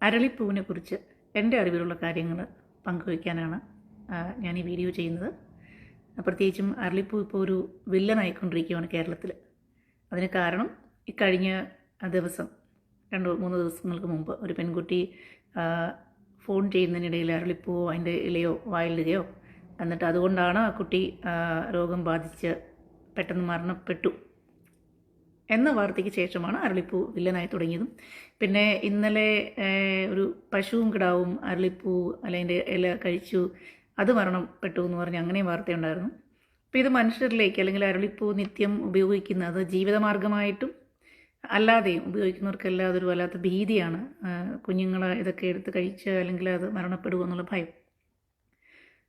അരളിപ്പൂവിനെ കുറിച്ച് എന്റെ അറിവിലുള്ള കാര്യങ്ങൾ പങ്കുവയ്ക്കാനാണ് ഞാൻ ഈ വീഡിയോ ചെയ്യുന്നത്. പ്രത്യേകിച്ചും അരളിപ്പൂ ഇപ്പോൾ ഒരു വില്ലനായിക്കൊണ്ടിരിക്കുകയാണ് കേരളത്തിൽ. അതിന് കാരണം ഇക്കഴിഞ്ഞ കഴിഞ്ഞ ദിവസം രണ്ട് മൂന്ന് ദിവസങ്ങൾക്ക് മുമ്പ് ഒരു പെൺകുട്ടി ഫോൺ ചെയ്യുന്നതിനിടയിൽ അരളിപ്പൂവോ അതിന്റെ ഇലയോ വായിലിടുകയോ എന്നിട്ട് അതുകൊണ്ടാണ് ആ കുട്ടി രോഗം ബാധിച്ച് പെട്ടെന്ന് മരണപ്പെട്ടു. എന്ന വാർത്തയ്ക്ക് ശേഷമാണ് അരളിപ്പൂ വില്ലനായി തുടങ്ങിയതും. പിന്നെ ഇന്നലെ ഒരു പശുവും കിടാവും അരളിപ്പൂ അല്ലെങ്കിൽ ഇല കഴിച്ചു അത് മരണപ്പെട്ടു എന്ന് പറഞ്ഞ് അങ്ങനെയും വാർത്തയുണ്ടായിരുന്നു. അപ്പോൾ ഇത് മനുഷ്യരിലേക്ക് അല്ലെങ്കിൽ അരളിപ്പൂ നിത്യം ഉപയോഗിക്കുന്ന അത് ജീവിതമാർഗമായിട്ടും അല്ലാതെയും ഉപയോഗിക്കുന്നവർക്കെല്ലാം അതൊരു വല്ലാത്ത ഭീതിയാണ്. കുഞ്ഞുങ്ങൾ ഇതൊക്കെ എടുത്ത് കഴിച്ച് അല്ലെങ്കിൽ അത് മരണപ്പെടുക എന്നുള്ള ഭയം.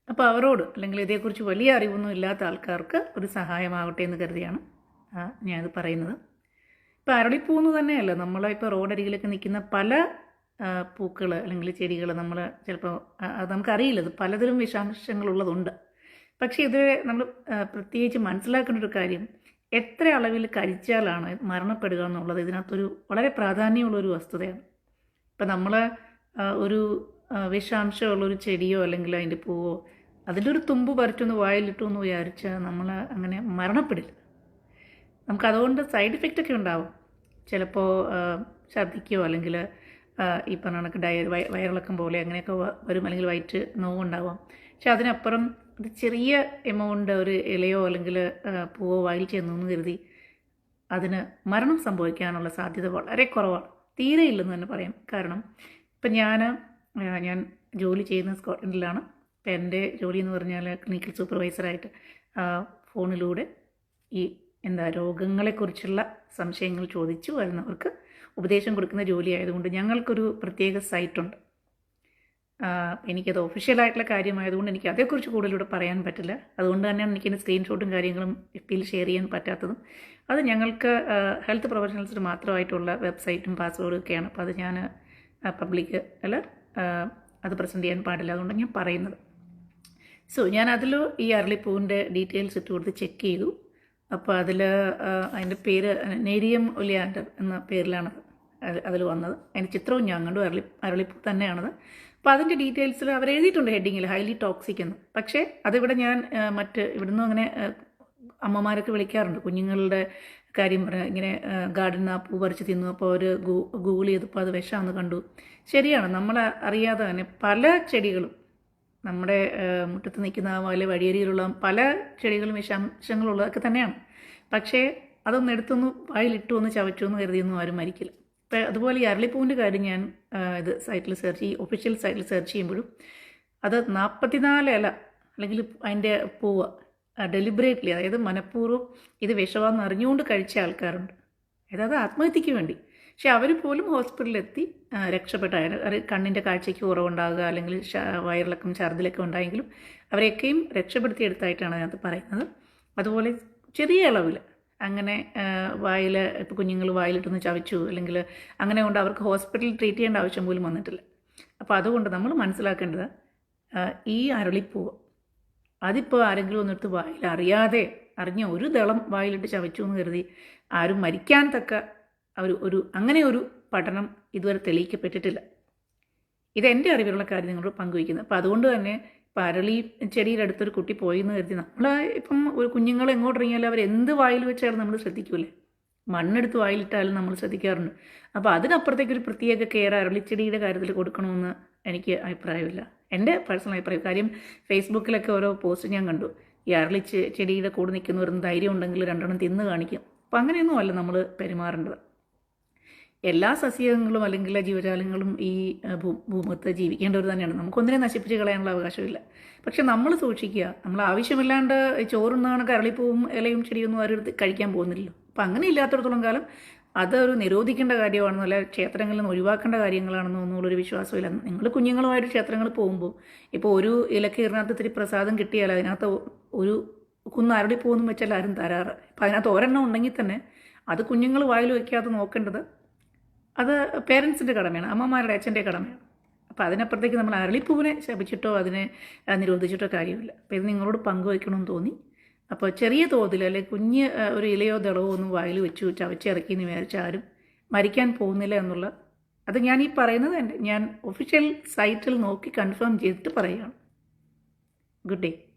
അപ്പോൾ അവരോട് അല്ലെങ്കിൽ ഇതേക്കുറിച്ച് വലിയ അറിവൊന്നും ഇല്ലാത്ത ആൾക്കാർക്ക് ഒരു സഹായമാവട്ടെ എന്ന് കരുതിയാണ് ഞാനത് പറയുന്നത്. ഇപ്പോൾ അരളിപ്പൂ എന്ന് തന്നെയല്ല. നമ്മൾ ഇപ്പോൾ റോഡരികിലൊക്കെ നിൽക്കുന്ന പല പൂക്കൾ അല്ലെങ്കിൽ ചെടികൾ നമ്മൾ ചിലപ്പോൾ നമുക്കറിയില്ല. ഇത് പലതരം വിഷാംശങ്ങളുള്ളതുണ്ട്. പക്ഷേ ഇത് നമ്മൾ പ്രത്യേകിച്ച് മനസ്സിലാക്കേണ്ട ഒരു കാര്യം എത്ര അളവിൽ കരിച്ചാലാണ് മരണപ്പെടുക എന്നുള്ളത് ഇതിനകത്തൊരു വളരെ പ്രാധാന്യമുള്ളൊരു വസ്തുതയാണ്. ഇപ്പം നമ്മൾ ഒരു വിഷാംശമുള്ളൊരു ചെടിയോ അല്ലെങ്കിൽ അതിന്റെ പൂവോ അതിന്റെ ഒരു തുമ്പ് പറിച്ചൊന്ന് വായിലിട്ടു എന്ന് വിചാരിച്ചാൽ നമ്മൾ അങ്ങനെ മരണപ്പെടില്ല. നമുക്ക് അതുകൊണ്ട് സൈഡ് ഇഫക്റ്റ് ഒക്കെ ഉണ്ടാവും. ചിലപ്പോൾ ഛർദ്ദിക്കുകയോ അല്ലെങ്കിൽ ഈ പറഞ്ഞ കണക്ക് ഡയ വയ- വയറിളക്കം പോലെ അങ്ങനെയൊക്കെ വരും അല്ലെങ്കിൽ വയറ്റ് നോവുണ്ടാവാം. പക്ഷെ അതിനപ്പുറം ഒരു ചെറിയ എമൗണ്ട് ഒരു ഇലയോ അല്ലെങ്കിൽ പൂവോ വായിൽ ചെന്നു എന്ന് കരുതി അതിന് മരണം സംഭവിക്കാനുള്ള സാധ്യത വളരെ കുറവാണ്. തീരെ ഇല്ലെന്ന് തന്നെ പറയാം. കാരണം ഇപ്പം ഞാൻ ഞാൻ ജോലി ചെയ്യുന്ന സ്കോട്ട്ലൻഡിലാണ്. ഇപ്പം എന്റെ ജോലി എന്ന് പറഞ്ഞാൽ ക്ലിനിക്കൽ സൂപ്പർവൈസറായിട്ട് ഫോണിലൂടെ ഈ എന്താ രോഗങ്ങളെക്കുറിച്ചുള്ള സംശയങ്ങൾ ചോദിച്ചു. വരുന്നവർക്ക് ഉപദേശം കൊടുക്കുന്ന ജോലി ആയതുകൊണ്ട് ഞങ്ങൾക്കൊരു പ്രത്യേക സൈറ്റുണ്ട്. എനിക്കത് ഒഫീഷ്യലായിട്ടുള്ള കാര്യമായതുകൊണ്ട് എനിക്ക് അതേക്കുറിച്ച് കൂടുതലൂടെ പറയാൻ പറ്റില്ല. അതുകൊണ്ട് തന്നെയാണ് എനിക്കതിന്റെ സ്ക്രീൻഷോട്ടും കാര്യങ്ങളും എപ്പിയിൽ ഷെയർ ചെയ്യാൻ പറ്റാത്തതും. അത് ഞങ്ങൾക്ക് ഹെൽത്ത് പ്രൊഫഷണൽസിന് മാത്രമായിട്ടുള്ള വെബ്സൈറ്റും പാസ്വേഡും ഒക്കെയാണ്. അപ്പോൾ അത് ഞാൻ പബ്ലിക് അല്ല അത് പ്രസന്റ് ചെയ്യാൻ പാടില്ല. അതുകൊണ്ട് ഞാൻ പറയുന്നത്. സോ ഞാൻ അതിൽ ഈ അരളിപ്പൂവിന്റെ ഡീറ്റെയിൽസ് ഇട്ട് കൊടുത്ത് ചെക്ക് ചെയ്തു. അപ്പോൾ അതിൽ അതിന്റെ പേര് നേരിയം ഒലിയാൻഡർ എന്ന പേരിലാണ് അതിൽ വന്നത്. അതിന്റെ ചിത്രവും ഞാൻ കണ്ടു അരളി അരളിപ്പൂ തന്നെയാണത്. അപ്പോൾ അതിന്റെ ഡീറ്റെയിൽസിൽ അവർ എഴുതിയിട്ടുണ്ട് ഹെഡിങ്ങിൽ ഹൈലി ടോക്സിക് എന്ന്. പക്ഷേ അതിവിടെ ഞാൻ മറ്റ് ഇവിടുന്ന് അങ്ങനെ അമ്മമാരൊക്കെ വിളിക്കാറുണ്ട്. കുഞ്ഞുങ്ങളുടെ കാര്യം പറഞ്ഞാൽ ഇങ്ങനെ ഗാർഡൻ ആ പൂ പറിച്ച് തിന്നു. അപ്പോൾ അവർ ഗൂഗിൾ ചെയ്തപ്പോൾ അത് വിഷമാണെന്ന് കണ്ടു. ശരിയാണ് നമ്മൾ അറിയാതെ തന്നെ പല ചെടികളും നമ്മുടെ മുറ്റത്ത് നിൽക്കുന്ന പോലെ വഴിയരിയിലുള്ള പല ചെടികളും വിഷാംശങ്ങളുള്ളതൊക്കെ തന്നെയാണ്. പക്ഷേ അതൊന്ന് എടുത്തൊന്ന് വായിലിട്ടു ഒന്ന് ചവച്ചു എന്ന് കരുതിയൊന്നും ആരും മരിക്കില്ല. ഇപ്പം അതുപോലെ ഈ അരളിപ്പൂവിന്റെ കാര്യം ഞാൻ ഇത് സൈറ്റിൽ സെർച്ച് ചെയ്യും ഒഫീഷ്യൽ സൈറ്റിൽ സെർച്ച് ചെയ്യുമ്പോഴും അത് നാൽപ്പത്തിനാല് ഇല അല്ലെങ്കിൽ അതിന്റെ പൂവ് ഡെലിബറേറ്റ്ലി അതായത് മനഃപൂർവം ഇത് വിഷമാണെന്ന് അറിഞ്ഞുകൊണ്ട് കഴിച്ച ആൾക്കാരുണ്ട്. അതായത് ആത്മഹത്യക്ക് വേണ്ടി. പക്ഷെ അവർ പോലും ഹോസ്പിറ്റലിലെത്തി രക്ഷപ്പെട്ട അത് കണ്ണിന്റെ കാഴ്ചയ്ക്ക് കുറവുണ്ടാകുക അല്ലെങ്കിൽ വയറിളക്കം ഛർദിലൊക്കെ ഉണ്ടായെങ്കിലും അവരെയൊക്കെയും രക്ഷപ്പെടുത്തിയെടുത്തായിട്ടാണ് അതിനകത്ത് പറയുന്നത്. അതുപോലെ ചെറിയ അളവിൽ അങ്ങനെ വായിൽ ഇപ്പോൾ കുഞ്ഞുങ്ങൾ വായിലിട്ടൊന്ന് ചവച്ചു അല്ലെങ്കിൽ അങ്ങനെ കൊണ്ട് അവർക്ക് ഹോസ്പിറ്റലിൽ ട്രീറ്റ് ചെയ്യേണ്ട ആവശ്യം പോലും വന്നിട്ടില്ല. അപ്പോൾ അതുകൊണ്ട് നമ്മൾ മനസ്സിലാക്കേണ്ടത് ഈ അരളിപ്പൂവ് അതിപ്പോൾ ആരെങ്കിലും ഒന്നിട്ട് വായിൽ അറിയാതെ അറിഞ്ഞ ഒരു ദളം വായിലിട്ട് ചവച്ചു എന്ന് കരുതി ആരും മരിക്കാൻ തക്ക ഒരു ഒരു അങ്ങനെ ഒരു പഠനം ഇതുവരെ തെളിയിക്കപ്പെട്ടിട്ടില്ല. ഇത് എന്റെ അറിവിലുള്ള കാര്യം നിങ്ങളോട് പങ്കുവയ്ക്കുന്നത് അപ്പോൾ അതുകൊണ്ട് തന്നെ പരളി ചെടിയുടെ അടുത്തൊരു കുട്ടി പോയി എന്ന് കരുതി നമ്മൾ ഇപ്പം ഒരു കുഞ്ഞുങ്ങൾ എങ്ങോട്ട് ഇറങ്ങിയാലും അവർ എന്ത് വായിൽ വെച്ചാലും നമ്മൾ ശ്രദ്ധിക്കൂലേ? മണ്ണെടുത്ത് വായിലിട്ടാലും നമ്മൾ ശ്രദ്ധിക്കാറുണ്ട്. അപ്പോൾ അതിനപ്പുറത്തേക്ക് ഒരു പ്രത്യേക കെയർ അരളിച്ചെടിയുടെ കാര്യത്തിൽ കൊടുക്കണമെന്ന് എനിക്ക് അഭിപ്രായമില്ല. എന്റെ പേഴ്സണൽ അഭിപ്രായം കാര്യം ഫേസ്ബുക്കിലൊക്കെ ഓരോ പോസ്റ്റ് ഞാൻ കണ്ടു. ഈ അരളി ചെടിയുടെ കൂടെ നിൽക്കുന്നവരും ധൈര്യം ഉണ്ടെങ്കിൽ രണ്ടെണ്ണം തിന്ന് കാണിക്കും. അപ്പം അങ്ങനെയൊന്നും അല്ല നമ്മൾ പെരുമാറേണ്ടത്. എല്ലാ സസ്യങ്ങളും അല്ലെങ്കിൽ ജീവജാലങ്ങളും ഈ ഭൂ ഭൂമുഖത്ത് ജീവിക്കേണ്ടവർ തന്നെയാണ്. നമുക്കൊന്നിനെ നശിപ്പിച്ച് കളയാനുള്ള അവകാശമില്ല. പക്ഷെ നമ്മൾ സൂക്ഷിക്കുക. നമ്മൾ ആവശ്യമില്ലാണ്ട് ചോറുന്നാണ് കരളിപ്പൂവും ഇലയും ചെടിയൊന്നും ആരും കഴിക്കാൻ പോകുന്നില്ലല്ലോ. അപ്പം അങ്ങനെ ഇല്ലാത്തടത്തോളം കാലം അതൊരു നിരോധിക്കേണ്ട കാര്യമാണെന്നോ അല്ല ക്ഷേത്രങ്ങളിൽ നിന്ന് ഒഴിവാക്കേണ്ട കാര്യങ്ങളാണെന്നോ എന്നുള്ളൊരു വിശ്വാസമില്ല. നിങ്ങൾ കുഞ്ഞുങ്ങളുമായിട്ട് ക്ഷേത്രങ്ങളിൽ പോകുമ്പോൾ ഇപ്പോൾ ഒരു ഇലക്കീറിനകത്ത് ഇത്തിരി പ്രസാദം കിട്ടിയാൽ അതിനകത്ത് ഒരു കുന്ന് അരളിപ്പൂവെന്നും വെച്ചാൽ ആരും തരാറ്. അപ്പം അതിനകത്ത് ഒരെണ്ണം ഉണ്ടെങ്കിൽ തന്നെ അത് കുഞ്ഞുങ്ങൾ വായിൽ വയ്ക്കാതെ നോക്കേണ്ടത് അത് പേരൻസിന്റെ കടമയാണ് അമ്മമാരുടെ അച്ഛന്റെ കടമയാണ്. അപ്പോൾ അതിനപ്പുറത്തേക്ക് നമ്മൾ അരളിപ്പൂവിനെ ശപിച്ചിട്ടോ അതിനെ നിരോധിച്ചിട്ടോ കാര്യമില്ല. അപ്പോൾ ഇത് നിങ്ങളോട് പങ്കുവയ്ക്കണമെന്ന് തോന്നി. അപ്പോൾ ചെറിയ തോതിൽ അല്ലെങ്കിൽ കുഞ്ഞ് ഒരു ഇലയോ ദളവോ ഒന്നും വായിൽ വെച്ചു ചവച്ചിറക്കി എന്ന് വിചാരിച്ച ആരും മരിക്കാൻ പോകുന്നില്ല എന്നുള്ള അത് ഞാൻ ഈ പറയുന്നത് എന്റെ ഞാൻ ഒഫീഷ്യൽ സൈറ്റിൽ നോക്കി കൺഫേം ചെയ്തിട്ട് പറയുകയാണ്. Good day